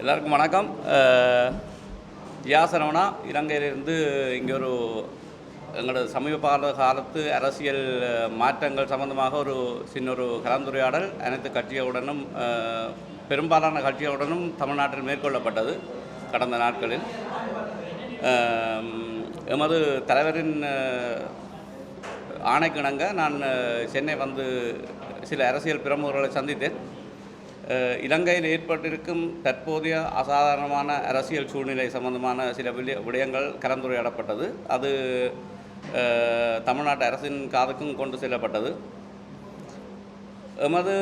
எல்லாருக்கும் வணக்கம். யாசனவனா இலங்கையிலிருந்து இங்கே ஒரு எங்களோட சமீப காலத்து அரசியல் மாற்றங்கள் சம்பந்தமாக ஒரு சின்ன ஒரு கலந்துரையாடல் அனைத்து கட்சிகளுடனும் பெரும்பாலான கட்சிகளுடனும் தமிழ்நாட்டில் மேற்கொள்ளப்பட்டது கடந்த நாட்களில். எமது தலைவரின் ஆணைக்கிணங்க நான் சென்னை வந்து சில அரசியல் பிரமுகர்களை சந்தித்தேன். இலங்கையில் ஏற்பட்டிருக்கும் தற்போதைய அசாதாரணமான அரசியல் சூழ்நிலை சம்பந்தமான சில விடய விடயங்கள் கலந்துரையாடப்பட்டது. அது தமிழ்நாட்டு அரசின் காதுக்கும் கொண்டு செல்லப்பட்டது. எமது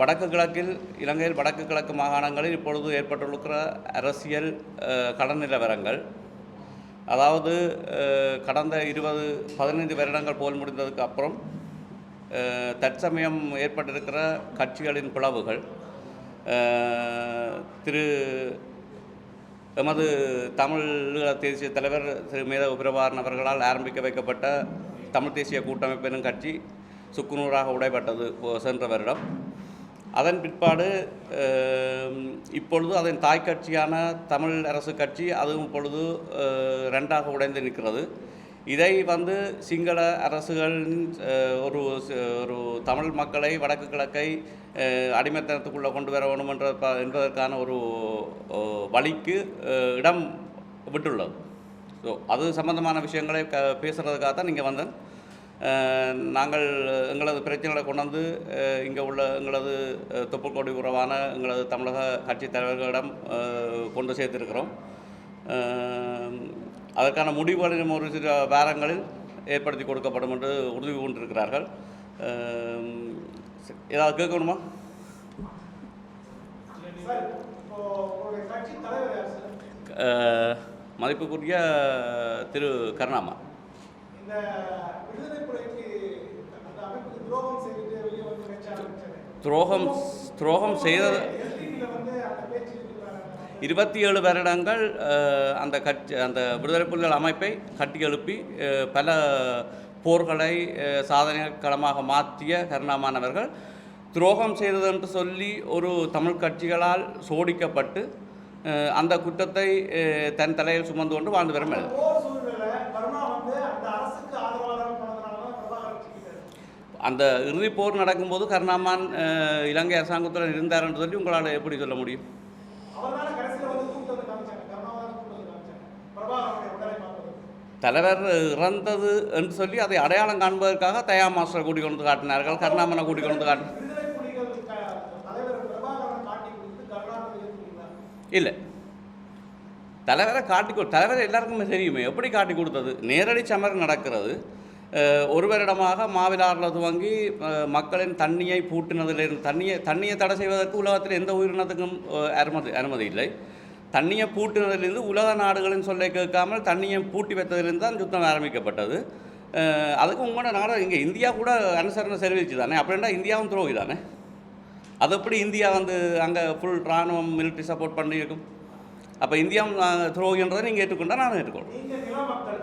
வடக்கு கிழக்கில் இலங்கையில் வடக்கு கிழக்கு மாகாணங்களில் இப்பொழுது ஏற்பட்டுள்ள அரசியல் கடன் நிலவரங்கள். அதாவது கடந்த இருபது பதினைந்து வருடங்கள் போல் முடிந்ததுக்கு அப்புறம் தற்சமயம் ஏற்பட்டிருக்கிற கட்சிகளின் பிளவுகள் திரு எமது தமிழ் தேசிய தலைவர் திரு மேதவ பிரபாகரன் அவர்களால் ஆரம்பிக்க வைக்கப்பட்ட தமிழ் தேசிய கூட்டமைப்பினும் கட்சி சுக்குநூறாக உடைபட்டது போ- சென்ற வருடம். அதன் பிற்பாடு இப்பொழுது அதன் தாய் கட்சியான தமிழ் அரசு கட்சி அதுவும் இப்பொழுது ரெண்டாக உடைந்து நிற்கிறது. இதை வந்து சிங்கள அரசுகளின் ஒரு ஒரு தமிழ் மக்களை வடக்கு கிழக்கை அடிமைத்தனத்துக்குள்ளே கொண்டு வர வேணும் என்ற என்பதற்கான ஒரு வழிக்கு இடம் விட்டுள்ளது. ஸோ அது சம்பந்தமான விஷயங்களை க பேசுகிறதுக்காக தான் இங்கே வந்தேன். நாங்கள் எங்களது பிரச்சனைகளை கொண்டாந்து இங்கே உள்ள எங்களது அஹ், உறவான எங்களது தமிழக கட்சித் தலைவர்களிடம் கொண்டு சேர்த்திருக்கிறோம். அதற்கான முடிவுகளிலும் ஒரு சில வாரங்களில் ஏற்படுத்தி கொடுக்கப்படும் என்று உறுதி கொண்டிருக்கிறார்கள் ஏதாவது கேட்கணுமா? மதிப்புக்குரிய திரு கருணாமா. துரோகம் துரோகம் செய்த எல்டிடியில் வந்து அந்த பேச்சு இருக்கிறாங்க இருபத்தி ஏழு வருடங்கள் அந்த கட்சி அந்த விடுதலை புலிகள் அமைப்பை கட்டி எழுப்பி அஹ், பல போர்களை சாதனை களமாக மாற்றிய கருணாமானவர்கள் துரோகம் செய்தது என்று சொல்லி ஒரு தமிழ் கட்சிகளால் சோடிக்கப்பட்டு அந்த குற்றத்தை தன் தலையில் சுமந்து கொண்டு வாழ்ந்து வரும் அந்த இறுதிப் போர் நடக்கும்போது கருணாமான் இலங்கை அரசாங்கத்துடன் இருந்தார் என்று சொல்லி உங்களால் எப்படி சொல்ல முடியும் அவர்னால கடைசியில் வந்து கூப்பிட்டு வந்து காமிச்சாங்க கருணாவை தான் கூப்பிட்டு வந்து காமிச்சாங்க பிரபாகருடைய உடலை பார்ப்பது தலைவர் இறந்தது என்று சொல்லி அதை அடையாளம் காண்பதற்காக தயா மாஸ்டரை கூட்டிக் கொண்டு காட்டினார்கள் கருணாமனை கூட்டிக் கொண்டு காட்டினார் இல்லை. தலைவரை காட்டி கொடு தலைவர் எல்லாருக்குமே தெரியுமே எப்படி காட்டி கொடுத்தது? நேரடி சமரம் நடக்கிறது. ஒருவரிடமாக ஒரு வருடமாக மாவிலாறில் துவங்கி மக்களின் தண்ணியை பூட்டினதிலிருந்து தண்ணியை தண்ணியை தடை செய்வதற்கு உலகத்தில் எந்த உயிரினத்துக்கும் அனுமதி அனுமதி இல்லை. தண்ணியை பூட்டினதிலிருந்து உலக நாடுகளின் சொல்லை கேட்காமல் தண்ணியை பூட்டி வைத்ததிலிருந்து தான் யுத்தம் ஆரம்பிக்கப்பட்டது. அதுக்கு உங்களோட நாடு இங்கே இந்தியா கூட அனுசரணை செலவிச்சு தானே? அப்படின்னா இந்தியாவும் துரோகி தானே? அது எப்படி இந்தியா வந்து அங்கே ஃபுல் இராணுவம் மிலிட்ரி சப்போர்ட் பண்ணியிருக்கும்? அப்போ இந்தியாவும் துரோகின்றதை நீங்கள் ஏற்றுக்கொண்டா நான் ஏற்றுக்கொள்கிறேன் நீங்க நில மக்கள்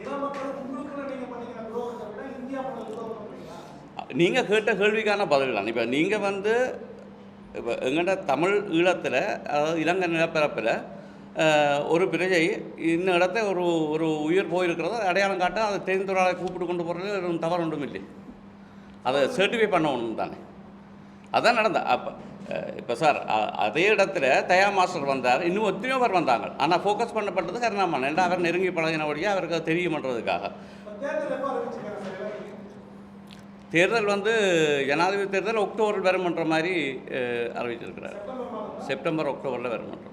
நில மக்கள் உங்களுக்குள்ள நீங்க பண்ணிக்கிற துரோகத்தை விட இந்தியா பண்ண துரோகம் பண்றீங்களா நீங்கள் கேட்ட கேள்விக்கான பதில் தான் இப்போ நீங்கள் வந்து இப்போ எங்கள்கிட்ட தமிழ் ஈழத்தில் அதாவது இலங்கை நிலப்பரப்பில் ஒரு பிரஜை இந்த இடத்த ஒரு ஒரு உயிர் போயிருக்கிறத அடையாளம் காட்ட அதை தெரிந்தொராளை கூப்பிட்டு கொண்டு போகிறது ஒரு தவறு ஒன்றும் இல்லை அதை சர்டிஃபை பண்ண ஒன்று தானே. அதான் நடந்த அப்போ இப்போ சார் அதே இடத்துல தயா மாஸ்டர் வந்தார். இன்னும் எத்தனையோ பேர் வந்தாங்க. ஆனால் ஃபோக்கஸ் பண்ணப்பட்டது கருணாமன் ஏன்னா அவர் நெருங்கி பழகினபடியாக அவருக்கு தெரியுமன்றதுக்காக. தேர்தல் வந்து ஜனாதிபதி தேர்தல் அக்டோபரில் வரும்ன்ற மாதிரி அறிவிச்சிருக்கிறார் செப்டம்பர் அக்டோபரில் வரும்ன்ற மாதிரி.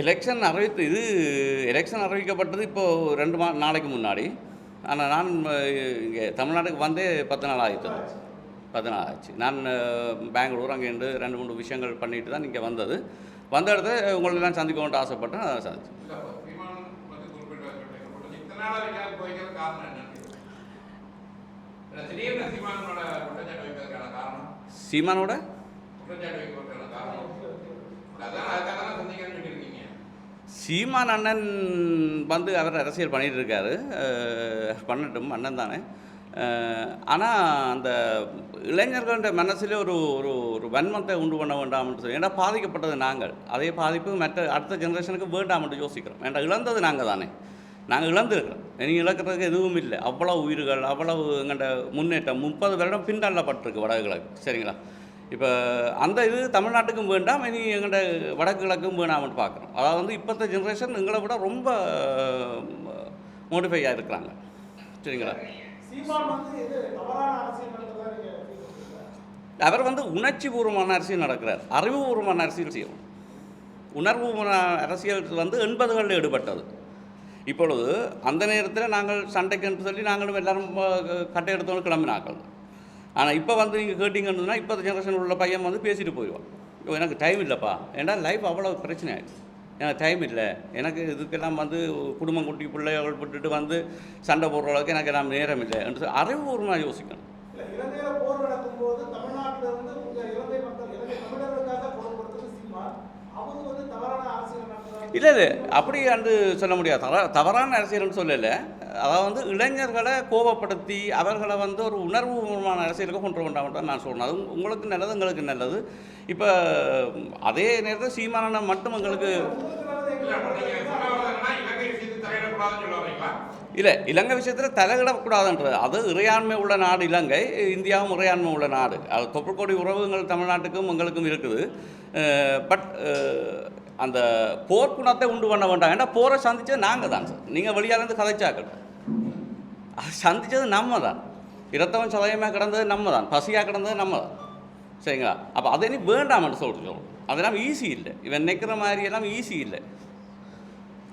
எலெக்ஷன் அறிவித்து இது எலெக்ஷன் அறிவிக்கப்பட்டது இப்போது ரெண்டு மா நாளைக்கு முன்னாடி. ஆனால் நான் இங்கே தமிழ்நாட்டுக்கு வந்தே பத்து நாள் ஆகிட்டு பத்து நாள் ஆச்சு. நான் பெங்களூர் அங்கேருந்து ரெண்டு மூணு விஷயங்கள் பண்ணிட்டு தான் இங்கே வந்தது. வந்த இடத்துல உங்களெல்லாம் சந்திக்கணும்னு ஆசைப்பட்டேன் அதை சந்திச்சேன் இல்ல, இப்ப சீமான் வந்து குறிப்பிட்ட நாளா வைக்காம போய்க்கிற காரணம் என்ன? திடீர்னு சீமானோட குற்றச்சாட்டு வைப்பதற்கான காரணம்? சீமானோட? குற்றச்சாட்டு வைப்பதற்கான காரணம்? அதான் அதுக்காக தான் சந்திக்கணும்னு சொல்லியிருக்கீங்க. சீமான் அண்ணன் வந்து அவர் அரசியல் பண்ணிட்டு இருக்காரு பண்ணட்டும் அண்ணன் தானே. ஆனால் அந்த இளைஞர்கள்ன்ற மனசில் ஒரு ஒரு ஒரு வன்மத்தை உண்டு பண்ண வேண்டாம்னு சொல்லி ஏன்னா பாதிக்கப்பட்டது நாங்கள். அதே பாதிப்பு மற்ற அடுத்த ஜெனரேஷனுக்கு வேண்டாம்னு யோசிக்கிறோம். ஏன்னா இழந்தது நாங்கள் தானே நாங்கள் இழந்திருக்கிறோம். இனி இழக்கிறதுக்கு எதுவும் இல்லை. அவ்வளோ உயிர்கள் அவ்வளவு எங்கள்கிட்ட முன்னேற்றம். முப்பது வருடம் பின்தள்ளப்பட்டிருக்கு வடகிழக்கு. சரிங்களா? இப்போ அந்த இது தமிழ்நாட்டுக்கும் வேண்டாம் இனி எங்கள்கிட்ட வடக்கு கிழக்கும் வேணாம்னு பார்க்குறோம். அதாவது வந்து இப்போத்த ஜென்ரேஷன் எங்களை விட ரொம்ப மோடிஃபை ஆகிருக்கிறாங்க சரிங்களா? அவர் வந்து உணர்ச்சி பூர்வமான அரசியல் நடக்கிறார். அறிவுபூர்வமான அரசியல் செய்யும் உணர்வுபூர்வமான அரசியல் வந்து எண்பதுகளில் ஈடுபட்டது. இப்பொழுது அந்த நேரத்தில் நாங்கள் சண்டைக்குன்னு சொல்லி நாங்களும் எல்லாரும் கட்டை எடுத்தோன்னு கிளம்பினாக்கள் ஆனால் இப்போ வந்து நீங்கள் கேட்டிங்கன்னா இப்போ ஜெனரேஷன் உள்ள பையன் வந்து பேசிட்டு போயிடுவான். எனக்கு டைம் இல்லைப்பா. ஏன்னா லைஃப் அவ்வளோ பிரச்சனை ஆயிடுச்சு எனக்கு டைம் இல்லை. எனக்கு இதுக்கெல்லாம் வந்து குடும்பம் குட்டி பிள்ளைகள் விட்டுட்டு வந்து சண்டை போடுற அளவுக்கு எனக்கு நான் நேரம் இல்லை என்று சொல்லி அறிவுபூர்வமாக யோசிக்கணும். போர் நடக்கும்போது தமிழ்நாட்டில் இருந்து உங்க இலங்கை மக்கள் இலங்கை தமிழர்களுக்காக குரல் கொடுத்தது சீமான் அவரு வந்து தவறான அரசியல் நடந்ததா இல்லை இல்லை. அப்படி அன்று சொல்ல முடியாது. தவ தவறான அரசியல்னு சொல்லலை. அதாவது வந்து இளைஞர்களை கோபப்படுத்தி அவர்களை வந்து ஒரு உணர்வுபூர்வமான அரசியலுக்கு கொண்டு வந்தாங்க தான் நான் சொன்னேன் அது உங்களுக்கு நல்லது எங்களுக்கு நல்லது. இப்போ அதே நேரத்தில் சீமானனை மட்டும் எங்களுக்கு இலங்கை விஷயத்தில் இல்லை இலங்கை விஷயத்தில் தலையிடக்கூடாதுன்றது. அது இறையாண்மை உள்ள நாடு இலங்கை இந்தியாவும் இறையாண்மை உள்ள நாடு. அது தொப்புக்கோடி உறவுகள் தமிழ்நாட்டுக்கும் எங்களுக்கும் இருக்குது. பட் அந்த போர்க்குணத்தை உண்டு பண்ண வேண்டாம். ஏன்னா போரை சந்தித்தது நாங்கள் தான் சார். நீங்கள் வெளியாலேருந்து கதைச்சாக்கள். அது சந்திச்சது நம்ம தான். இரத்தவன் சதயமாக கிடந்தது நம்ம தான். பசியாக கிடந்தது நம்ம தான். சரிங்களா? அப்போ அதை நீ வேண்டாம்னு சொல்லிட்டு சொல்லணும் அதெல்லாம் ஈஸி இல்லை. இவன் நிற்கிற மாதிரி எல்லாம் ஈஸி இல்லை.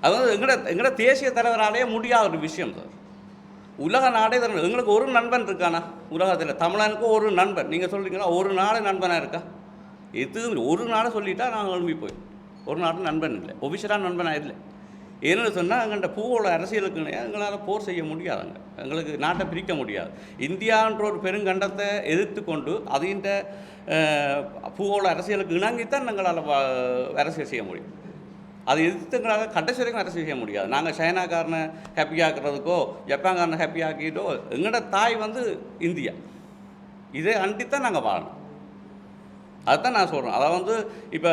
அது வந்து எங்களோட எங்கட தேசிய தலைவராலேயே முடியாத ஒரு விஷயம் சார். உலக நாடே தரணும் எங்களுக்கு ஒரு நண்பன் இருக்கானா? உலகத்தில் தமிழனுக்கு ஒரு நண்பன். நீங்கள் சொல்கிறீங்களா ஒரு நாள் நண்பனாக இருக்கா? எதுவும் ஒரு நாளை சொல்லிட்டா நாங்கள் எழும்பி போயிடும் ஒரு நாட்டு நண்பன் இல்லை. ஒபிஷரான நண்பனாக இல்லை. ஏன்னு சொன்னால் எங்கள்கிட்ட பூவோட அரசியலுக்கு எங்களால் போர் செய்ய முடியாதுங்க. எங்களுக்கு நாட்டை பிரிக்க முடியாது. இந்தியான்ற ஒரு பெருங்கண்டத்தை எதிர்த்து கொண்டு அதிண்ட பூவோட அரசியலுக்கு இணங்கித்தான் எங்களால் அரசியல் செய்ய முடியும். அது எதிர்த்துங்களாக கடைசி வரைக்கும் அரசியல் செய்ய முடியாது. நாங்கள் சைனாக்காரனை ஹாப்பியாக்குறதுக்கோ ஜப்பான்காரனை ஹாப்பி ஆக்கிட்டோ எங்களோட தாய் வந்து இந்தியா. இதை அண்டித்தான் நாங்கள் வாழணும். அதுதான் நான் சொல்கிறேன் அதாவது வந்து இப்போ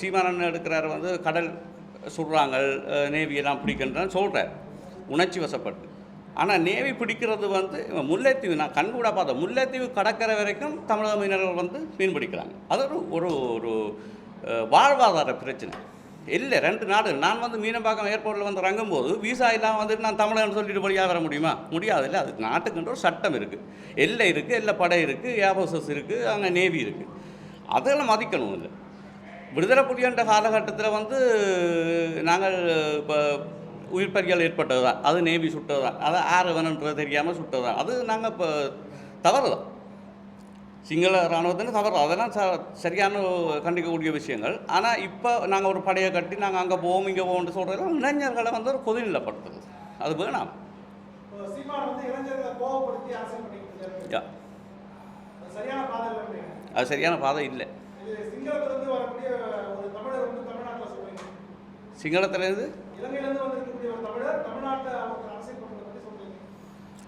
சீமானன் எடுக்கிறார் வந்து கடல் சுடுறாங்க நேவி எல்லாம் பிடிக்கின்றான்னு சொல்கிறார் உணர்ச்சி வசப்பட்டு. ஆனால் நேவி பிடிக்கிறது வந்து முல்லைத்தீவு நான் கண்கூட பார்த்தேன் முல்லைத்தீவு கடற்கரை வரைக்கும் தமிழக மீனவர்கள் வந்து மீன் பிடிக்கிறாங்க. அது ஒரு ஒரு ஒரு வாழ்வாதார பிரச்சனை. இல்லை ரெண்டு நாடு நான் வந்து மீனம்பாக்கம் ஏர்போர்ட்டில் வந்து இறங்கும்போது வீசா இல்லாமல் வந்துட்டு நான் தமிழன் சொல்லிட்டு வழியாக வர முடியுமா? முடியாது. இல்லை அது நாட்டுக்குன்ற ஒரு சட்டம் இருக்குது எல்லை இருக்குது எல்லை படை இருக்குது ஏபோசஸ் இருக்குது அங்கே நேவி இருக்குது அதெல்லாம் மதிக்கணும் இல்லை விடுதலை புலின்ற காலகட்டத்தில் வந்து நாங்கள் இப்போ உயிர் பறிகள் ஏற்பட்டது தான். அது நேவி சுட்டது தான். அது ஆறு வேணுன்றது தெரியாமல் சுட்டது தான். அது நாங்கள் இப்போ தவறு தான். சிங்கள இராணுவத்தின் தவறு அதெல்லாம் ச சரியான கண்டிக்கக்கூடிய விஷயங்கள். ஆனால் இப்போ நாங்கள் ஒரு படையை கட்டி நாங்கள் அங்கே போவோம் இங்கே போவோம்னு சொல்கிறதெல்லாம் இளைஞர்களை வந்து ஒரு கொதிநிலைப்படுத்துறது. அது வேணாம். சரியான பாதை இல்லைன்றீங்க அது சரியான பாதை இல்லை. இது சிங்களத்திலிருந்து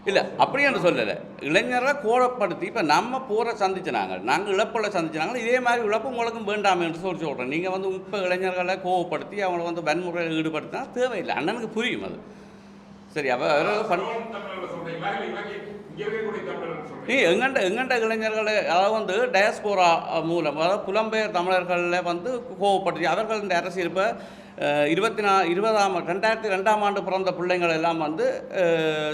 இல்லை அப்படி என்று சொல்லலை. இளைஞரை கோலப்படுத்தி இப்போ நம்ம போரை சந்திச்சு நாங்கள் நாங்கள் இழப்புகளை சந்திச்சு நாங்கள் இதே மாதிரி இழப்பு உங்களுக்கும் வேண்டாம் என்று சொல்லி சொல்கிறோம் நீங்கள் வந்து இப்போ இளைஞர்களை கோவப்படுத்தி அவங்கள வந்து வன்முறையில் ஈடுபடுத்தினா தேவையில்லை. அண்ணனுக்கு புரியும் அது. சரி அப்போ பண் நீ எங்கண்ட எங்கண்ட இளைஞர்களை அதாவது வந்து டயஸ்போரா மூலம் அதாவது புலம்பெயர் தமிழர்களில் வந்து கோவப்படுத்தி அவர்கள் இந்த அரசியல் இப்போ இருபத்தி நா இருபதாம் ரெண்டாயிரத்தி ரெண்டாம் ஆண்டு பிறந்த பிள்ளைங்கள் எல்லாம் வந்து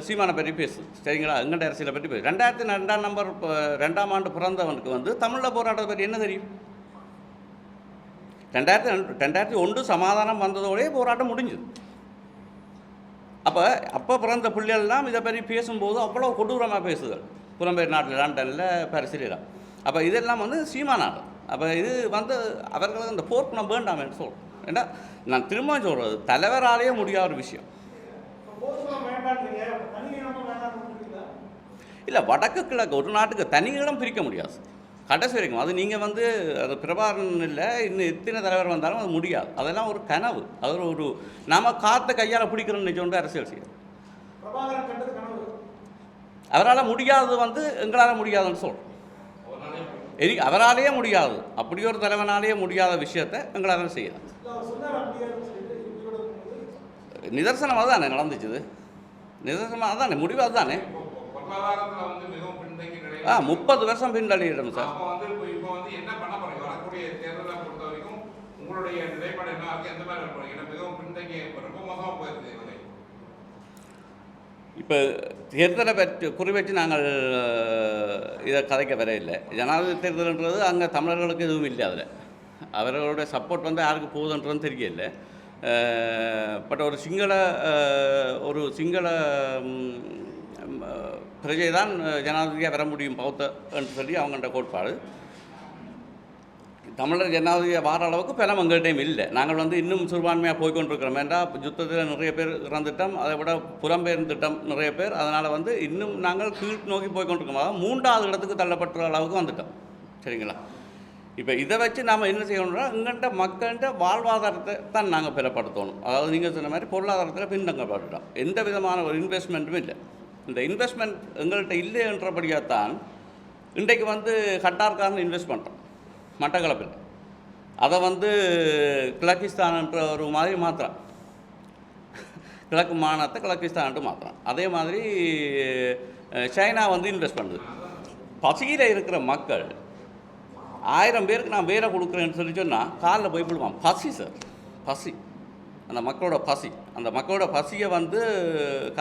சீமானை பற்றி பேசு. சரிங்களா? எங்கண்ட அரசியலை பற்றி பேசு. ரெண்டாயிரத்தி ரெண்டாம் நம்பர் ரெண்டாம் ஆண்டு பிறந்தவனுக்கு வந்து தமிழில் போராட்டத்தை பற்றி என்ன தெரியும்? ரெண்டாயிரத்தி ரெண்டு- ரெண்டாயிரத்தி ஒன்று சமாதானம் வந்ததோடய போராட்டம் முடிஞ்சுது. அப்போ அப்போ பிறந்த பிள்ளைகள்லாம் இதை பற்றி பேசும்போது அவ்வளோ கொடூரமாக பேசுதல். புலம்பெயர் நாட்டில் லண்டனில் பரிசீலாம் அப்போ இதெல்லாம் வந்து சீமா அப்போ இது வந்து அவர்களுக்கு இந்த போர்க்குணம் வேண்டாம் என்று சொல்கிறோம் ஏன்னா நான் திரும்ப சொல்கிறது தலைவராலேயே முடியாத ஒரு விஷயம். இல்லை வடக்கு கிழக்கு ஒரு நாட்டுக்கு தனி இடம் பிரிக்க முடியாது. கடைசி வரைக்கும் அது நீங்கள் வந்து அது பிரபாகரன் இல்லை இன்னும் எத்தனை தலைவர் வந்தாலும் அது முடியாது. அதெல்லாம் ஒரு கனவு. அது ஒரு நாம் காற்ற கையால் பிடிக்கிறோம்னு நினச்சோண்டு அரசியல் செய்யும் பிரபாகரன் கண்டது கனவு. அவரால் முடியாதது வந்து எங்களால் முடியாதுன்னு சொல்கிறோம் எரி அவராலேயே முடியாது. அப்படி ஒரு தலைவனாலேயே முடியாத விஷயத்தை எங்களால் செய்யலாம். நிதர்சனம் அதுதானே நடந்துச்சுது நிதர்சனம் அதுதானே முடிவு அதுதானே இப்போ பொருளாதாரத்துல வந்து மிகவும் பின்தங்கி ஆ முப்பது வருஷம் பின்தள்ளிடும் சார். இப்போ தேர்தலை பற்றி குறி வச்சு நாங்கள் இதை கதைக்க வர இல்லை ஜனாதிபதி தேர்தல்ன்றது அங்கே தமிழர்களுக்கு எதுவும் இல்லை அதில். அவர்களுடைய சப்போர்ட் வந்து யாருக்கு போகுதுன்றது தெரியல. பட் ஒரு சிங்கள ஒரு சிங்கள பிரஜை தான் ஜனாதிபதியாக வர முடியும் பௌத்த என்று சொல்லி அவங்கள்ட்ட கோட்பாடு. தமிழர் ஜனாதிபதியை வார அளவுக்கு பலம் எங்கள்கிட்டையும் இல்லை. நாங்கள் வந்து இன்னும் சிறுபான்மையாக போய்கொண்டிருக்கிறோம். கொண்டிருக்கிறோம் யுத்தத்தில் நிறைய பேர் இறந்துட்டோம். அதை விட புலம்பெயர்ந்துட்டோம் நிறைய பேர். அதனால் வந்து இன்னும் நாங்கள் கீழ் நோக்கி போய்கொண்டிருக்கோம். அதாவது மூன்றாவது இடத்துக்கு தள்ளப்பட்ட அளவுக்கு வந்துட்டோம். சரிங்களா? இப்போ இதை வச்சு நாம் என்ன செய்யணும்னா எங்கள்கிட்ட மக்கள்கிட்ட வாழ்வாதாரத்தை தான் நாங்கள் பெறப்படுத்தணும் அதாவது நீங்கள் சொன்ன மாதிரி பொருளாதாரத்தில் பின்தங்கப்பட்டுட்டோம். எந்த விதமான ஒரு இன்வெஸ்ட்மெண்ட்டும் இல்லை. இந்த இன்வெஸ்ட்மெண்ட் எங்கள்கிட்ட இல்லை என்றபடியாக தான் இன்றைக்கு வந்து கட்டார்காரன் இன்வெஸ்ட் பண்ணுறோம் மட்டக்களப்பில். அதை வந்து கிழக்கிஸ்தான்ன்ற ஒரு மாதிரி மாத்திரம் கிழக்கு மாநிலத்தை கிழக்கிஸ்தான்ட்டு மாத்திரம் அதே மாதிரி சைனா வந்து இன்வெஸ்ட் பண்ணுது. பசியில் இருக்கிற மக்கள் ஆயிரம் பேருக்கு நான் வேலை கொடுக்குறேன்னு சொல்லி சொன்னால் காலில் போய் விடுவான் பசி சார் பசி. அந்த மக்களோட பசி. அந்த மக்களோட பசியை வந்து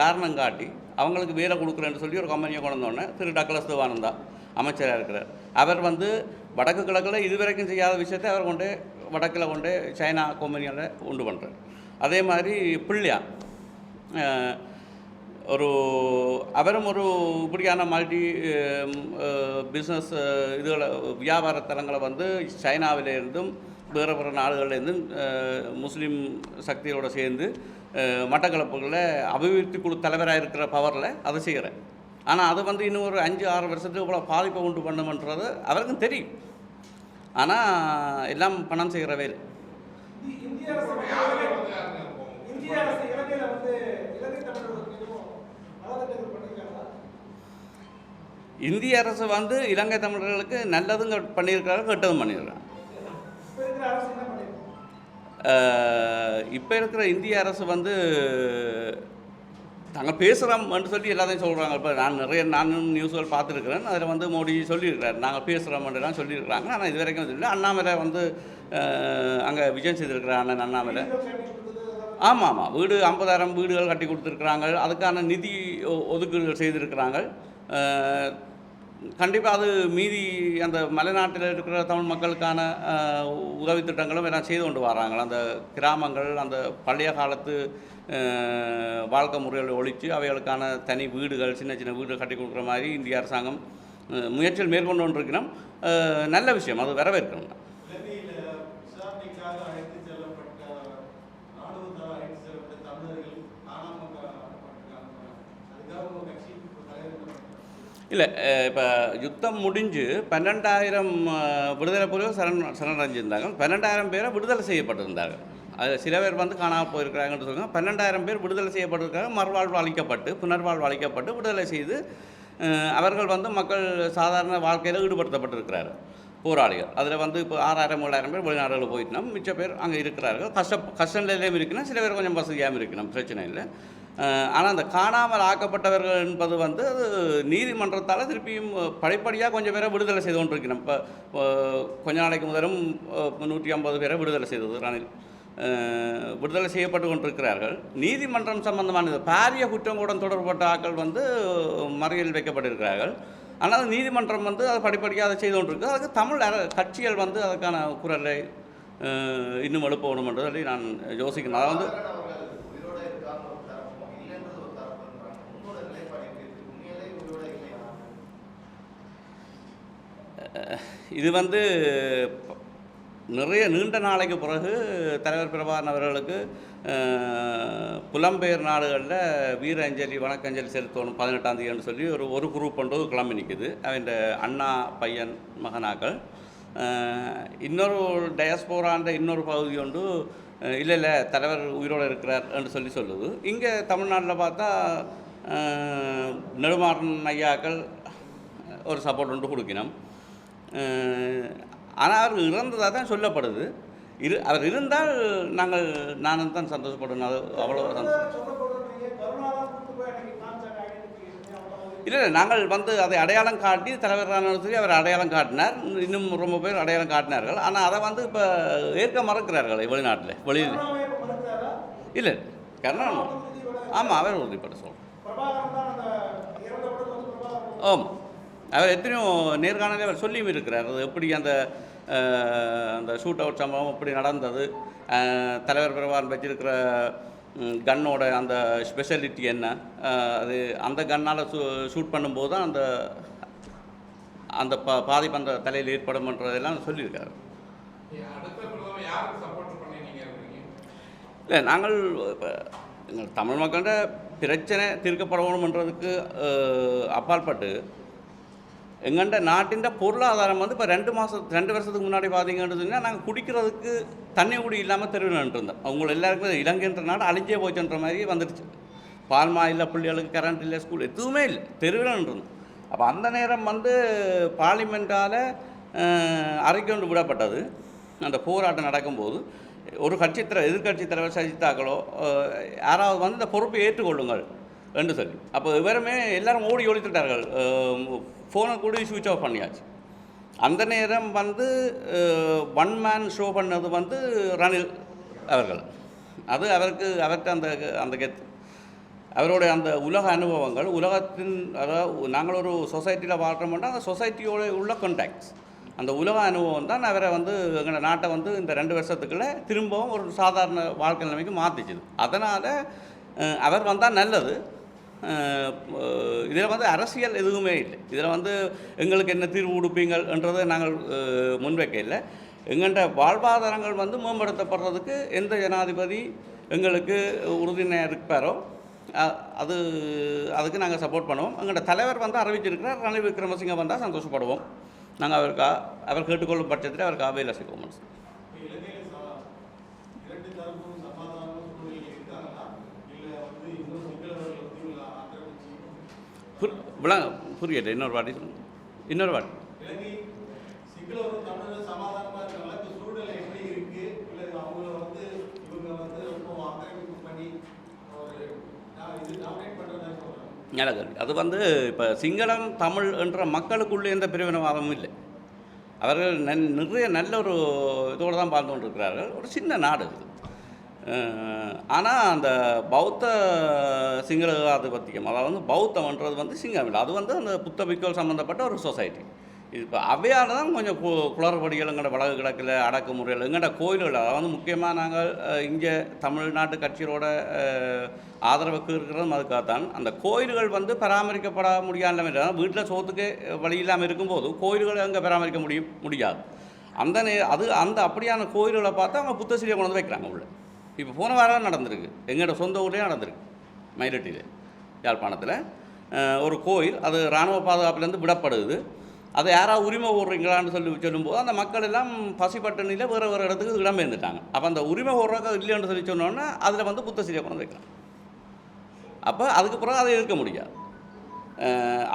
காரணம் காட்டி அவங்களுக்கு வேலை கொடுக்குறேன்னு சொல்லி ஒரு கம்பெனியை கொண்டு வந்தோடனே திரு டக்ளஸ் தேவானந்தா அமைச்சராக இருக்கிறார். அவர் வந்து வடக்கு கிழக்கில் இதுவரைக்கும் செய்யாத விஷயத்தை அவர் கொண்டு வடக்கில் கொண்டு சைனா கம்பெனியால் உண்டு பண்ணுறார் அதே மாதிரி பிள்ளையா ஒரு அவரும் ஒரு இப்படியான மல்டி பிஸ்னஸ் இதுகளை வியாபார தலங்களை வந்து சைனாவிலேருந்தும் வேறு பிற நாடுகள்லேருந்தும் முஸ்லீம் சக்திகளோடு சேர்ந்து மட்டக்களப்புகளில் அபிவிருத்தி குழு தலைவராக இருக்கிற பவரில் அதை செய்கிறேன் ஆனால் அது வந்து இன்னும் ஒரு அஞ்சு ஆறு வருஷத்துக்கு இவ்வளோ பாதிப்பை உண்டு பண்ணுமன்றது அவருக்கும் தெரியும். ஆனால் எல்லாம் பணம் செய்கிற வேலை. இந்திய அரசு வந்து இலங்கை தமிழர்களுக்கு நல்லதும் பண்ணியிருக்கிறார்கள் கெட்டதும் பண்ணியிருக்கிறாங்க இப்போ இருக்கிற இந்திய அரசு வந்து நாங்கள் பேசுகிறோம்னு சொல்லி எல்லாத்தையும் சொல்கிறாங்க இப்போ நான் நிறைய நானும் நியூஸ்கள் பார்த்துருக்குறேன். அதில் வந்து மோடி சொல்லியிருக்கிறார். நாங்கள் பேசுகிறோம்ன்றலாம் சொல்லியிருக்கிறாங்க. ஆனால் இது வரைக்கும் சொல்லி அண்ணாமலை வந்து அங்கே விஜயம் செய்திருக்கிறார் அண்ணன் அண்ணாமலை. ஆமாம். ஆமாம் வீடு ஐம்பதாயிரம் வீடுகள் கட்டி கொடுத்துருக்குறாங்க. அதுக்கான நிதி ஒ- ஒதுக்கீடுகள் செய்திருக்கிறாங்க. கண்டிப்பாக அது மீதி அந்த மலைநாட்டில் இருக்கிற தமிழ் மக்களுக்கான உதவி திட்டங்களும் எல்லாம் செய்து கொண்டு வராங்க. அந்த கிராமங்கள் அந்த பழைய காலத்து வாழ்க்கை முறைகளை ஒழித்து அவைகளுக்கான தனி வீடுகள் சின்ன சின்ன வீடுகள் கட்டி கொடுக்குற மாதிரி இந்திய அரசாங்கம் முயற்சிகள் மேற்கொண்டு கொண்டிருக்கணும் நல்ல விஷயம் அது வரவேற்கணும் இலங்கையில் விசாரணைக்காக அழைத்து செல்லப்பட்ட ராணுவத்தால் அழைத்து செல்லப்பட்ட தமிழர்கள் காணாமல் பட்டிருக்காங்க அதுக்காக உங்க கட்சி இப்போ தலைவர் என்ன பண்றாரு? இல்லை இப்போ யுத்தம் முடிஞ்சு பன்னெண்டாயிரம் விடுதலை புலிகள் சரண் சரணடைஞ்சிருந்தாங்க. பன்னெண்டாயிரம் பேரை விடுதலை செய்யப்பட்டிருந்தாங்க. அது சில பேர் வந்து காணாமல் போயிருக்கிறாங்கன்னு சொல்லுவாங்க. பன்னெண்டாயிரம் பேர் விடுதலை செய்யப்பட்டிருக்காங்க. மறுவாழ்வு அளிக்கப்பட்டு புனர்வாழ்வு அளிக்கப்பட்டு விடுதலை செய்து அவர்கள் வந்து மக்கள் சாதாரண வாழ்க்கையில் ஈடுபடுத்தப்பட்டிருக்கிறார்கள். போராளிகள். அதில் வந்து இப்போ ஆறாயிரம் ஏழாயிரம் பேர் வெளிநாடுகளில் போயிட்டோம் மிச்ச பேர் அங்கே இருக்கிறார்கள். கஷ்ட கஷ்ட நிலையிலையும் இருக்கணும் சில பேர் கொஞ்சம் வசதியாகவும் இருக்கணும் பிரச்சனை இல்லை. ஆனால் அந்த காணாமல் ஆக்கப்பட்டவர்கள் என்பது வந்து அது நீதிமன்றத்தால் திருப்பியும் படிப்படியாக கொஞ்சம் பேரை விடுதலை செய்து கொண்டிருக்கணும் இப்போ கொஞ்ச நாளைக்கு முதலும் நூற்றி ஐம்பது பேரை விடுதலை செய்தது ரணில். விடுதலை செய்யப்பட்டு கொண்டிருக்கிறார்கள். நீதிமன்றம் சம்பந்தமான பாரிய பாரிய குற்றங்களுடன் தொடர்பட்ட ஆட்கள் வந்து மறியல் வைக்கப்பட்டிருக்கிறார்கள். ஆனால் நீதிமன்றம் வந்து அதை படிப்படியாக அதை செய்து கொண்டிருக்கு. அதுக்கு தமிழ் கட்சிகள் வந்து அதுக்கான குரலை இன்னும் எழுப்ப எழுப்பணும் என்று சொல்லி நான் யோசிக்கணும் அதாவது வந்து அவர்கள் உயிரோட இருக்காங்க ஒரு தரப்பும் இல்லைன்றது ஒரு தரப்புன்றாங்க உங்களோட நிலைப்பாடு எப்படி இருக்கு உண்மையிலே உயிரோட இல்லையா இது வந்து நிறைய நீண்ட நாளைக்கு பிறகு தலைவர் பிரபாகரன் அவர்களுக்கு புலம்பெயர் நாடுகளில் வீர அஞ்சலி வணக்கஞ்சலி செலுத்தணும் பதினெட்டாம் தேதின்னு சொல்லி ஒரு ஒரு குரூப் ஒன்று கிளம்பி நிற்குது அவன் அண்ணா பையன் மகனாக்கள். இன்னொரு டயஸ்போரான்ற இன்னொரு பகுதி ஒன்று இல்லை இல்லை தலைவர் உயிரோடு இருக்கிறார் என்று சொல்லி சொல்லுது. இங்கே தமிழ்நாட்டில் பார்த்தா நெடுமாறன் ஐயாக்கள் ஒரு சப்போர்ட் ஒன்று கொடுக்கணும். ஆனால் அவர் இறந்ததாக தான் சொல்லப்படுது. இரு அவர் இருந்தால் நாங்கள் நானும் தான் சந்தோஷப்படணும் அது அவ்வளோ சந்தோஷம் இல்லை இல்லை நாங்கள் வந்து அதை அடையாளம் காட்டி தலைவர் ராணுவத்துக்கு அவர் அடையாளம் காட்டினார். இன்னும் ரொம்ப பேர் அடையாளம் காட்டினார்கள். ஆனால் அதை வந்து இப்போ ஏற்க மறக்கிறார்கள் வெளிநாட்டில் வெளியில் இல்லை கருணாநிதி ஆமாம் அவர் உறுதிப்பட சொல்கிறேன் ஆமாம் அவர் எத்தனையோ நேர்காணலே அவர் சொல்லியும் இருக்கிறார். அது எப்படி அந்த அந்த ஷூட் அவுட் சம்பவம் எப்படி நடந்தது தலைவர் பிரபாகரன் வச்சிருக்கிற கன்னோட அந்த ஸ்பெஷாலிட்டி என்ன அது அந்த கன்னால் ஷூ ஷூட் பண்ணும்போது தான் அந்த அந்த பா பாதிப்பு அந்த தலையில் ஏற்படும்ன்றதெல்லாம் சொல்லியிருக்காரு. இல்லை நாங்கள் தமிழ் மக்கள்கிட்ட பிரச்சனை தீர்க்கப்படணுன்றதுக்கு அப்பாற்பட்டு எங்கள்கிட்ட நாட்டின் பொருளாதாரம் வந்து இப்போ ரெண்டு மாதம் ரெண்டு வருஷத்துக்கு முன்னாடி பார்த்தீங்கன்னு சொன்னால் நாங்கள் குடிக்கிறதுக்கு தண்ணி குடி இல்லாமல் தெருவில் அவங்க எல்லாருக்குமே இலங்கைன்ற நாடு அழிஞ்சே போச்சுன்ற மாதிரி வந்துடுச்சு பால்மா இல்லை பிள்ளைகளுக்கு கரண்ட் இல்லை ஸ்கூல் எதுவுமே இல்லை தெருவில் அப்போ அந்த நேரம் வந்து பார்லிமெண்ட்டால் அரைக்கொண்டு விடப்பட்டது. அந்த போராட்டம் நடக்கும்போது ஒரு கட்சி தர எதிர்கட்சி தலைவர் சஜித்தாக்களோ யாராவது வந்து இந்த பொறுப்பை ஏற்றுக்கொள்ளுங்கள் என்று சொல்லி. அப்போ இவருமே எல்லாரும் ஓடி ஒழித்துட்டார்கள் ஃபோனை கூட சுவிட்ச் ஆஃப் பண்ணியாச்சு. அந்த நேரம் வந்து ஒன் மேன் ஷோ பண்ணது வந்து ரணில் அவர்கள். அது அவருக்கு அவர்கிட்ட அந்த அந்த கெத்து அவருடைய அந்த உலக அனுபவங்கள் உலகத்தின் அதாவது நாங்கள் ஒரு சொசைட்டியில் வாழ்கிறோம்னா அந்த சொசைட்டியோட உள்ள கண்டாக்ட்ஸ் அந்த உலக அனுபவம் தான் அவரை வந்து எங்களோட நாட்டை வந்து இந்த ரெண்டு வருஷத்துக்குள்ளே திரும்பவும் ஒரு சாதாரண வாழ்க்கை நிலைமைக்கு மாற்றிச்சுது அதனால் அவர் வந்தால் நல்லது. இதில் வந்து அரசியல் எதுவுமே இல்லை. இதில் வந்து எங்களுக்கு என்ன தீர்வு கொடுப்பீங்கள்ன்றதை நாங்கள் முன்வைக்க இல்லை எங்கள்கிட்ட வாழ்வாதாரங்கள் வந்து மேம்படுத்தப்படுறதுக்கு எந்த ஜனாதிபதி எங்களுக்கு உறுதுணையாக இருப்பாரோ அது அதுக்கு நாங்கள் சப்போர்ட் பண்ணுவோம். எங்களோட தலைவர் வந்து அறிவிச்சிருக்கிறார். ரணில் விக்ரமசிங்க வந்தால் சந்தோஷப்படுவோம். நாங்கள் அவருக்கு அவர் கேட்டுக்கொள்ளும் பட்சத்தில் அவருக்கு அவையில் செய்வோம் இப்ப இலங்கையில ச- இரண்டு தரப்பும் சமாதான சூழ்நிலை இருக்காங்களா இல்ல வந்து இன்னும் சிங்களவர்கள் வந்து உள்ள ஆக்கிரமிச்சு புரி விளா புரியல இன்னொரு வாட்டி இன்னொரு வாட்டி. கேள்வி. அது வந்து இப்போ சிங்களம் தமிழ் என்ற மக்களுக்குள்ளே எந்த பிரிவினவாதமும் இல்லை. அவர்கள் நிறைய நல்ல ஒரு இதோடு தான் வாழ்ந்து கொண்டிருக்கிறார்கள். ஒரு சின்ன நாடு இது ஆனால் அந்த பௌத்த சிங்கள ஆதிபத்தியம் அதாவது வந்து பௌத்தம்ன்றது வந்து சிங்கம் அது வந்து அந்த புத்த பிக்கோல் சம்மந்தப்பட்ட ஒரு சொசைட்டி இப்போ அவையால் தான் கொஞ்சம் கு குளறுபடிகள் எங்களோட வடக்கு கிழக்கில் அடக்குமுறைகள் எங்களோட கோயில்கள் அதாவது முக்கியமாக நாங்கள் இங்கே தமிழ்நாட்டு கட்சிகளோட ஆதரவுக்கு இருக்கிறதும் அதுக்காகத்தான். அந்த கோயில்கள் வந்து பராமரிக்கப்பட முடியாத வீட்டில் சோத்துக்கு வழி இல்லாமல் இருக்கும்போது கோயில்களை அங்கே பராமரிக்க முடியும் முடியாது. அந்த நே அது அந்த அப்படியான கோயில்களை பார்த்து அவங்க புத்த சிலையை கொண்டு வந்து வைக்கிறாங்க உள்ள. இப்போ போன வாரம் நடந்திருக்கு. எங்களோட சொந்த ஊர்லேயே நடந்திருக்கு. மயிலட்டியில் யாழ்ப்பாணத்தில். ஒரு கோயில் அது இராணுவ பாதுகாப்புலேருந்து விடப்படுது. அதை யாராவது உரிமை ஓடுறீங்களான்னு சொல்லி சொல்லும்போது அந்த மக்கள் எல்லாம் பசிப்பட்டணியில் வேறு வேறு இடத்துக்கு இடம்பெயர்ந்துட்டாங்க. அப்போ அந்த உரிமை ஓடுறக்க இல்லைன்னு சொல்லி சொன்னோன்னா அதில் வந்து புத்த சிலையை கொண்டு வைக்கலாம். அப்போ அதுக்கு பிறகு அதை இருக்க முடியாது.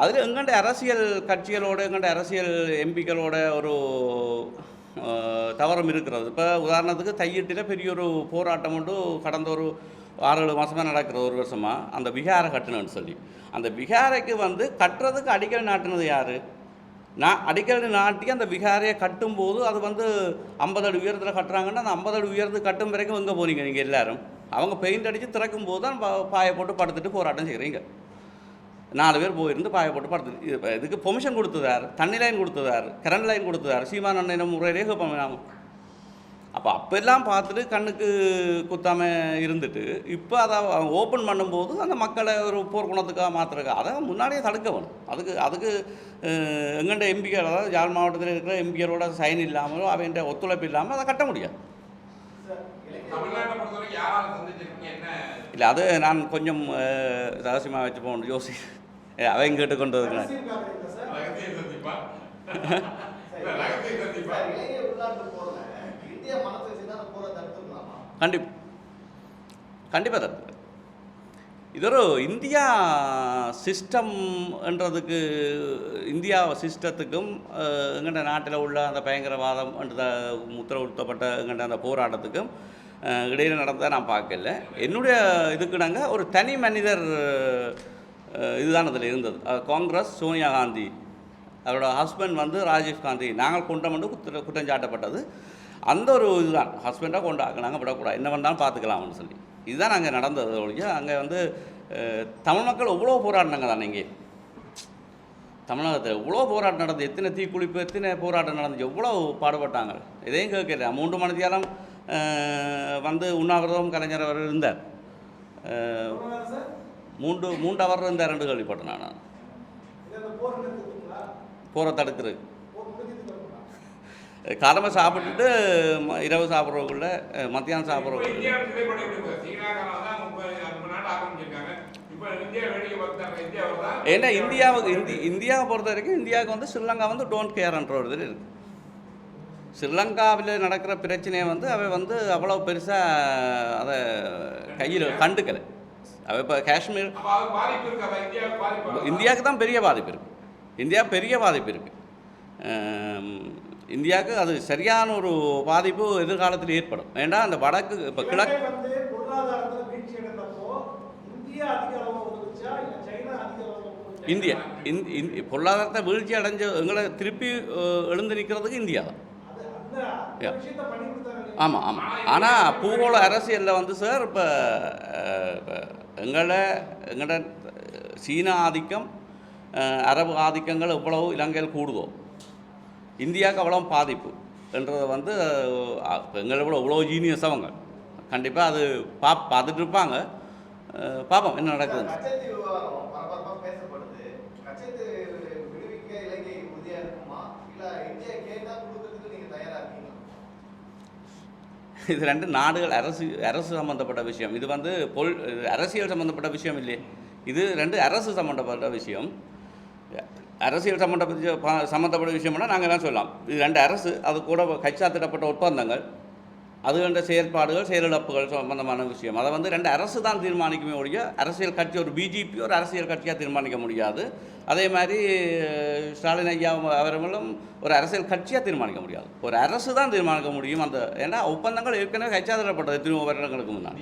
அதில் எங்கண்ட அரசியல் கட்சிகளோட எங்கண்ட அரசியல் எம்பிக்களோட ஒரு தவறும் இருக்கிறது. இப்போ உதாரணத்துக்கு தையிட்டில் பெரிய ஒரு போராட்டம் ஒன்று கடந்த ஒரு ஆறு ஏழு மாதமாக நடக்கிற ஒரு வருஷமாக அந்த விகாரை கட்டணும்னு சொல்லி. அந்த விகாரைக்கு வந்து கட்டுறதுக்கு அடிக்கல் நாட்டினது யார்? நான் அடிக்கல் நாட்டி அந்த விகாரையை கட்டும்போது அது வந்து ஐம்பது அடி உயரத்தில் கட்டுறாங்கன்னா அந்த ஐம்பது அடி உயரத்து கட்டும் வரைக்கும் எங்கே போகிறீங்க நீங்கள் எல்லாரும்? அவங்க பெயிண்ட் அடித்து திறக்கும் போது தான் பாயை போட்டு படுத்துட்டு போராட்டம் செய்கிறீங்க நாலு பேர் போயிருந்து பாயை போட்டு படுத்து இதுக்கு பெர்மிஷன் கொடுத்ததார் தண்ணி லைன் கொடுத்ததார் கரண்ட் லைன் கொடுத்ததார் சீமான் அண்ணன் முறையிலே நாம. அப்போ அப்பெல்லாம் பார்த்துட்டு கண்ணுக்கு குத்தாம இருந்துட்டு இப்போ அதை ஓப்பன் பண்ணும்போது அந்த மக்களை ஒரு போர்க்குணத்துக்காக மாற்றுறதுக்காக அதை முன்னாடியே தடுக்க வேணும். அதுக்கு அதுக்கு எங்கண்ட எம்பிக்கள் அதாவது யாழ் மாவட்டத்தில் இருக்கிற எம்பிக்களோட சைன் இல்லாமலோ அவன்கிட்ட ஒத்துழைப்பு இல்லாமல் அதை கட்ட முடியாது. இல்லை அது நான் கொஞ்சம் ரகசியமாக வச்சு போகணும் யோசி அவங்க கேட்டுக்கொண்டு கொண்டு அரசியல் காக்குறீங்களா இந்தியா கண்டிப்பாக தப்பு. இது ஒரு இந்தியா சிஸ்டம்ன்றதுக்கு இந்தியா சிஸ்டத்துக்கும் எங்கள்கிட்ட நாட்டில் உள்ள அந்த பயங்கரவாதம் என்ற முத்திரவுத்தப்பட்ட எங்கள்கிட்ட அந்த போராட்டத்துக்கும் இடையில் நடந்ததை நான் பார்க்கல. என்னுடைய இதுக்கு நாங்கள் ஒரு தனி மனிதர் இதுதான் அதில் இருந்தது. காங்கிரஸ் சோனியா காந்தி அவரோட ஹஸ்பண்ட் வந்து ராஜீவ் காந்தி. நாங்கள் கொண்டம் வந்து குற்ற குற்றம் சாட்டப்பட்டது. அந்த ஒரு இதுதான். ஹஸ்பண்டாக கொண்டு நாங்கள் விடக்கூடாது. என்ன பண்ணாலும் பார்த்துக்கலாம்னு சொல்லி. இதுதான் அங்கே நடந்தது. ஒழிய அங்கே வந்து தமிழ் மக்கள் எவ்வளோ போராடினாங்க தானே இங்கே? தமிழகத்தில் எவ்வளோ போராட்டம் நடந்தது எத்தனை தீக்குளிப்பு எத்தனை போராட்டம் நடந்துச்சு எவ்வளோ பாடுபட்டாங்க. இதையும் கேட்கல மூன்று மணித்தியாலம் வந்து உண்ணாவிரதம் கலைஞர் அவர் இருந்தார். சார் மூன்று மூன்று அவர் இருந்தார் ரெண்டு கேள்விப்பட்டேன் நான். போர் நிறுத்தத்துக்குங்களா போரை தடுக்கிறது போர் முடிஞ்சதுக்கு அப்புறமா காலமாக சாப்பிட்டுட்டு இரவு சாப்பிட்றவக்குள்ள மத்தியானம் சாப்பிட்றவங்க ஏன்னா இந்தியாவுக்கு இந்தி இந்தியாவை பொறுத்த வரைக்கும் இந்தியாவுக்கு வந்து ஸ்ரீலங்கா வந்து டோன்ட் கேர்ன்ற ஒரு இது இருக்குது ஸ்ரீலங்காவில் நடக்கிற பிரச்சனையை வந்து அவ வந்து அவ்வளோ பெருசாக அதை கையில் கண்டுக்கலை. அவ இப்போ காஷ்மீர்? இந்தியாவுக்கு தான் பெரிய பாதிப்பு இருக்குது இந்தியா பெரிய பாதிப்பு இருக்குது இந்தியாவுக்கு அது சரியான ஒரு பாதிப்பு எதிர்காலத்தில் ஏற்படும். ஏன்னா அந்த வடக்கு இப்போ கிழக்கு இந்தியா இந் பொருளாதாரத்தை வீழ்ச்சி அடைஞ்ச எங்களை திருப்பி எழுந்து நிற்கிறதுக்கு இந்தியா தான். ஆமாம் ஆமாம் ஆனால் பூகோள அரசியலில் வந்து சார் இப்போ எங்களை எங்களோட சீன ஆதிக்கம் அரபு ஆதிக்கங்கள் எவ்வளவு இலங்கையில் கூடுதோ. இந்தியாவுக்கு அவ்வளோ பாதிப்பு என்றதை வந்து எங்களை விட இவ்வளோ ஜீனியஸ் அவங்க. கண்டிப்பாக அது பா பார்த்துட்டு இருப்பாங்க. பார்ப்போம் என்ன நடக்குது கச்சத்தீவு பேசப்படுது. விடுவிக்க இலங்கை இருக்குமா? இந்தியா இது ரெண்டு நாடுகள் அரசு அரசு சம்மந்தப்பட்ட விஷயம். இது வந்து பொல் அரசியல் சம்மந்தப்பட்ட விஷயம் இல்லையே. இது ரெண்டு அரசு சம்மந்தப்பட்ட விஷயம். அரசியல் சம்மந்தப்பட்ட சம்மந்தப்பட்ட விஷயம்னா நாங்கள் தான் சொல்லலாம். இது ரெண்டு அரசு அது கூட கைச்சாத்திடப்பட்ட ஒப்பந்தங்கள். அது என்ற செயற்பாடுகள் செயலிழப்புகள் சம்பந்தமான விஷயம். அதை வந்து ரெண்டு அரசு தான் தீர்மானிக்குமே ஒழிய அரசியல் கட்சி ஒரு பிஜேபி ஒரு அரசியல் கட்சியாக தீர்மானிக்க முடியாது. அதே மாதிரி ஸ்டாலின் ஐயா அவர்களும் ஒரு அரசியல் கட்சியாக தீர்மானிக்க முடியாது. ஒரு அரசு தான் தீர்மானிக்க முடியும். அந்த ஏன்னா ஒப்பந்தங்கள் ஏற்கனவே கைச்சாதிடப்பட்டது திரும்ப வருடங்களுக்கு முன்னாடி.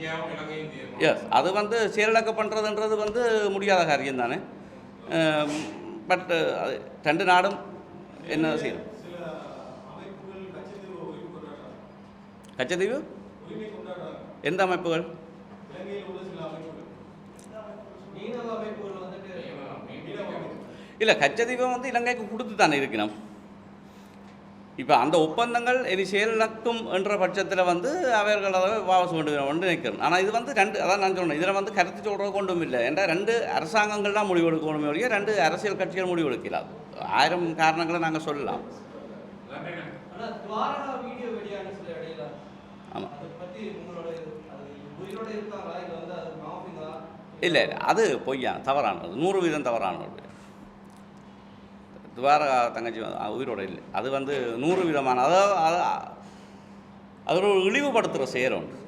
எஸ் அது வந்து செயலிழக்க பண்ணுறதுன்றது வந்து முடியாத காரியம் தானே? பட் அது ரெண்டு நாடும் என்ன செய்யணும் சில அமைப்புகள் கச்சத்தீவு உரிமை கொண்டாடுறாங்க கச்சத்தீவு உரிமை கொண்டாடுறாங்க எந்த அமைப்புகள் இலங்கையில் உள்ள சில அமைப்புகள் மீனவ அமைப்புகள் வந்துட்டு எந்த அமைப்புகள்? இல்லை கச்சதீபம் வந்து இலங்கைக்கு கொடுத்து தானே இருக்கணும் இப்போ அந்த ஒப்பந்தங்கள் இனி செயலிழக்கும் என்ற பட்சத்தில் வந்து அவர்கள் அதை வாபஸ் கொண்டு கொண்டு ஆனால் இது வந்து ரெண்டு அதான் நான் சொன்னேன் இதில் வந்து கருத்து சொல்கிறது கொண்டும் இல்லை. ஏன்னா ரெண்டு அரசாங்கங்கள் தான் முடிவெடுக்கணுமே ஒழிய ரெண்டு அரசியல் கட்சிகள் முடிவெடுக்கலாம் ஆயிரம் காரணங்களை நாங்கள் சொல்லலாம். இல்ல வந்து அது மாஃபிங்களா இல்லை இல்லை அது பொய்யா? தவறானது. நூறு வீதம் தவறானது. துவாரகா தங்கச்சி உயிரோட இல்லை. அது வந்து நூறு விதமான அதாவது அது ஒரு இழிவுபடுத்துகிற செயல் உண்டு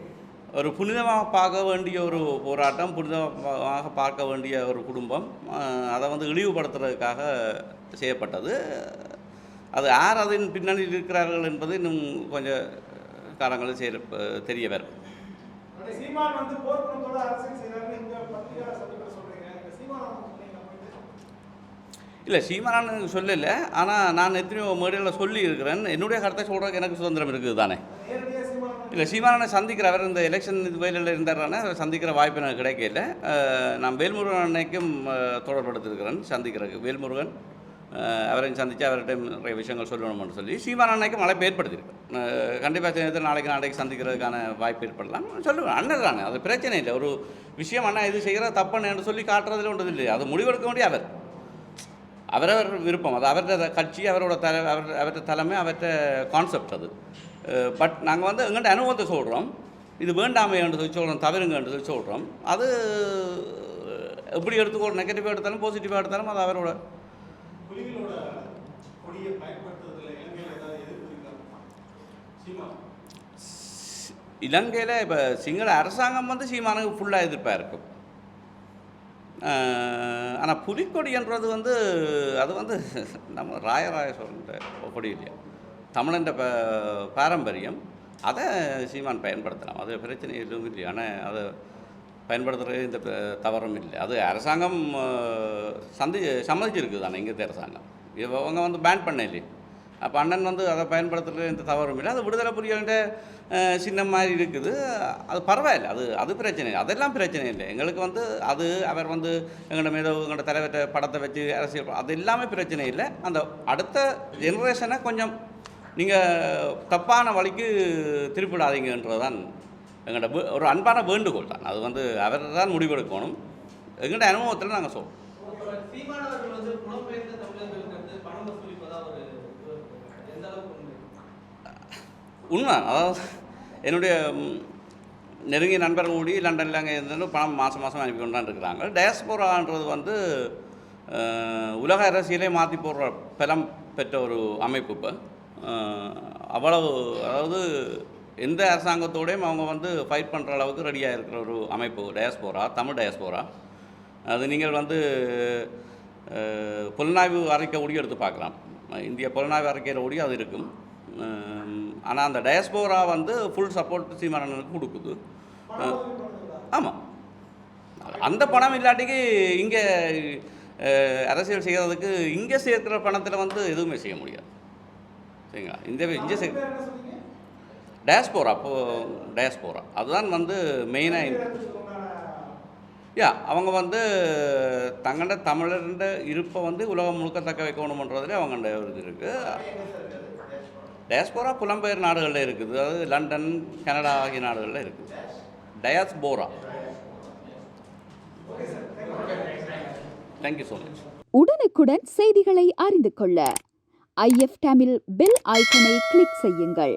ஒரு புனிதமாக பார்க்க வேண்டிய ஒரு போராட்டம் புனிதமாக பார்க்க வேண்டிய ஒரு குடும்பம் அதை வந்து இழிவுபடுத்துறதுக்காக செய்யப்பட்டது. அது யார் அதன் பின்னணியில் இருக்கிறார்கள் என்பது இன்னும் கொஞ்சம் காலங்களில் செய்ய தெரிய வரும். இல்லை சீமானான்னு சொல்லலை. ஆனால் நான் எத்தனையோ மேடையில் சொல்லி இருக்கிறேன். என்னுடைய கருத்தை சொல்கிறதுக்கு எனக்கு சுதந்திரம் இருக்குது தானே? இல்லை சீமானனை சந்திக்கிற அவர் இந்த எலெக்ஷன் இது வயலில் இருந்தாரானே? சந்திக்கிற வாய்ப்பு எனக்கு கிடைக்கல. நான் வேல்முருகன் அன்னைக்கும் தொடர்படுத்திருக்கிறேன் சந்திக்கிறதுக்கு. வேல்முருகன் அவரையும் சந்தித்து அவர்கிட்ட நிறைய விஷயங்கள் சொல்லணும்னு சொல்லி சீமான் அன்னைக்கும் அழைப்பு ஏற்படுத்தியிருக்கேன் கண்டிப்பாக சேர்ந்து நாளைக்கு நாளைக்கு சந்திக்கிறதுக்கான வாய்ப்பு ஏற்படலாம். சொல்லுவேன் அண்ணன் தானே அது பிரச்சனை இல்லை. ஒரு விஷயம் அண்ணா இது செய்கிற தப்புன்னு சொல்லி காட்டுறதுல ஒன்றது இல்லை. அது முடிவெடுக்க வேண்டிய அவர். அவரவர் விருப்பம். அது அவരുടെ கட்சி அவரோட தலை அவர் அவர்கிட்ட தலைமை அவர்கிட்ட கான்செப்ட் அது. பட் நாங்கள் வந்து எங்கள்கிட்ட அனுபவத்தை சொல்கிறோம் இது வேண்டாமை என்று சொல்லி சொல்கிறோம் தவறுங்க என்று சொல்லி சொல்கிறோம் அது எப்படி எடுத்துக்கோ நெகட்டிவாக எடுத்தாலும் பாசிட்டிவாக எடுத்தாலும் அது அவரோட புலிகளோட கொடியை பயன்படுத்துறதுல இலங்கையில் ஏதாவது எதிர்ப்பு இருக்கா? சீமா. இலங்கையில் இப்போ சிங்கள அரசாங்கம் வந்து சீமானுக்கு ஃபுல்லாக எதிர்ப்பாக இருக்கும். ஆனால் புலிக்கொடின்றது வந்து அது வந்து நம்ம ராயராய சொல்கிற கொடி இல்லையா? தமிழன் ப பாரம்பரியம். அதை சீமான் பயன்படுத்தலாம். அது பிரச்சனை எதுவும் இல்லை ஆனால் அதை பயன்படுத்துகிறது இந்த தவறும் இல்லை. அது அரசாங்கம் சந்தி சம்மதிச்சிருக்கு தானே இங்கே அரசாங்கம் இவங்க வந்து பேன் பண்ண இல்லையே அப்போ அண்ணன் வந்து அதை பயன்படுத்துறது எந்த தவறும் இல்லை. அது விடுதலை புலிகள்கிட்ட அஹ், சின்னம் மாதிரி இருக்குது. அது பரவாயில்லை. அது அது பிரச்சனை இல்லை. அதெல்லாம் பிரச்சனை இல்லை. எங்களுக்கு வந்து அது அவர் வந்து எங்களோட மீதோ எங்களோட தலைவர்கிட்ட படத்தை வச்சு அரசியல் அது எல்லாமே பிரச்சனை இல்லை. அந்த அடுத்த ஜென்ரேஷனை கொஞ்சம் நீங்கள் தப்பான வழிக்கு திருப்பிடாதீங்கன்றது தான் எங்களோட வே- ஒரு அன்பான வேண்டுகோள் தான். அது வந்து அவர் தான் முடிவெடுக்கணும். எங்களோட அனுபவத்தில் நாங்கள் சொல்கிறோம் உண்மை? அதாவது என்னுடைய நெருங்கிய நண்பர்கள் கூடி லண்டனில் அங்கே இருந்து பணம் மாதம் மாதம் அனுப்பி கொண்டு தான் இருக்கிறாங்க. டயஸ்போரான்றது வந்து உலக அரசியலே மாற்றி போடுற பலம் பெற்ற ஒரு அமைப்பு இப்போ. அவ்வளவு அதாவது எந்த அரசாங்கத்தோடையும் அவங்க வந்து ஃபைட் பண்ணுற அளவுக்கு ரெடியாக இருக்கிற ஒரு அமைப்பு டயஸ்போரா தமிழ் டயஸ்போரா அது நீங்கள் வந்து புலனாய்வு அறிக்கை ஒடியும் எடுத்து பார்க்கலாம். இந்திய புலனாய்வு அறிக்கையில் ஒடி அது இருக்கும். ஆனால் அந்த டயஸ்போரா வந்து ஃபுல் சப்போர்ட் சீமானனுக்கு கொடுக்குது. ஆமாம் அந்த பணம் இல்லாட்டிக்கு இங்கே அரசியல் செய்கிறதுக்கு இங்கே சேர்க்கிற பணத்தில் வந்து எதுவுமே செய்ய முடியாது. சரிங்களா? இந்த இங்கே சே டேஸ்போரா என்ன அப்போ அதுதான் வந்து மெயினாக யா அவங்க வந்து தங்களோட தமிழர்ன்ற இருப்பை வந்து உலகம் முழுக்க தக்க வைக்கணுமன்றதுலேயே அவங்கள்ட ஒரு இது இருக்குது டயஸ்போரா புலம்பெயர் நாடுகளில் இருக்குது. அதாவது லண்டன் கனடா ஆகிய நாடுகளில் இருக்குது டயாஸ்போரா தேங்க்யூ ஸோ மச் உடனுக்குடன் செய்திகளை அறிந்து கொள்ள. ஐஎஃப் டேமில் பெல் ஐக்கனை கிளிக் செய்யுங்கள்.